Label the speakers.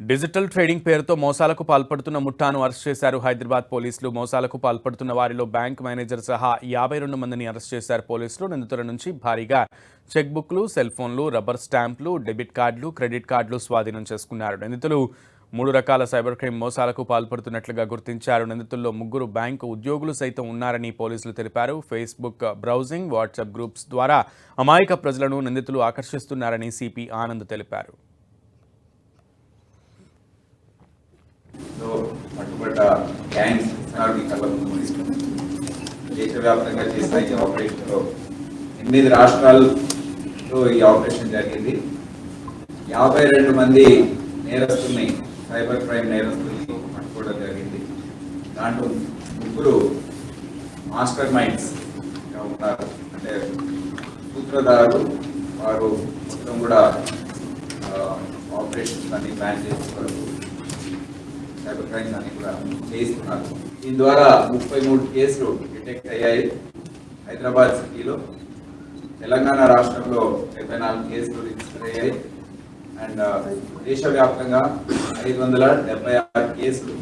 Speaker 1: Digital trading పేరుతో మోసాలకు పాల్పడుతున్న ముఠాను అరెస్ట్ చేశారు హైదరాబాద్ పోలీసులు. మోసాలకు పాల్పడుతున్న వారిలో బ్యాంక్ మేనేజర్ సహా యాభై రెండు మందిని అరెస్ట్ చేశారు పోలీసులు. నిందితుల నుంచి భారీగా చెక్ బుక్లు సెల్ ఫోన్లు రబ్బర్ స్టాంపులు డెబిట్ కార్డులు క్రెడిట్ కార్డులు స్వాధీనం చేసుకున్నారు. నిందితులు మూడు రకాల సైబర్ క్రైమ్ మోసాలకు పాల్పడుతున్నట్లుగా గుర్తించారు. నిందితుల్లో ముగ్గురు బ్యాంకు ఉద్యోగులు సైతం ఉన్నారని పోలీసులు తెలిపారు. ఫేస్బుక్ బ్రౌజింగ్ వాట్సాప్ గ్రూప్స్ ద్వారా అమాయక ప్రజలను నిందితులు ఆకర్షిస్తున్నారని సిపి ఆనంద్ తెలిపారు.
Speaker 2: చేపట్ట గ్యాంగ్స్ దేశవ్యాప్తంగా చేసిన ఈ ఆపరేషన్లో ఎనిమిది రాష్ట్రాల్లో ఈ ఆపరేషన్ జరిగింది. యాభై రెండు మంది నేరస్తుల్ని సైబర్ క్రైమ్ నేరస్తుల్ని పట్టుకోవడం జరిగింది. దాంట్లో ముగ్గురు మాస్టర్ మైండ్స్ ఉన్నారు. అంటే సూత్రధారులు వారు మొత్తం కూడా ఆపరేషన్స్ అన్ని ప్లాన్ చేసుకోవడం సైబర్ క్రైమ్స్ అని కూడా చేయిస్తున్నారు దీని ద్వారా ముప్పై మూడు కేసులు డిటెక్ట్ అయ్యాయి. హైదరాబాద్ సిటీలో తెలంగాణ రాష్ట్రంలో డెబ్బై నాలుగు కేసులు రిజిస్టర్ అయ్యాయి. అండ్ దేశవ్యాప్తంగా ఐదు వందల డెబ్బై ఆరు కేసులు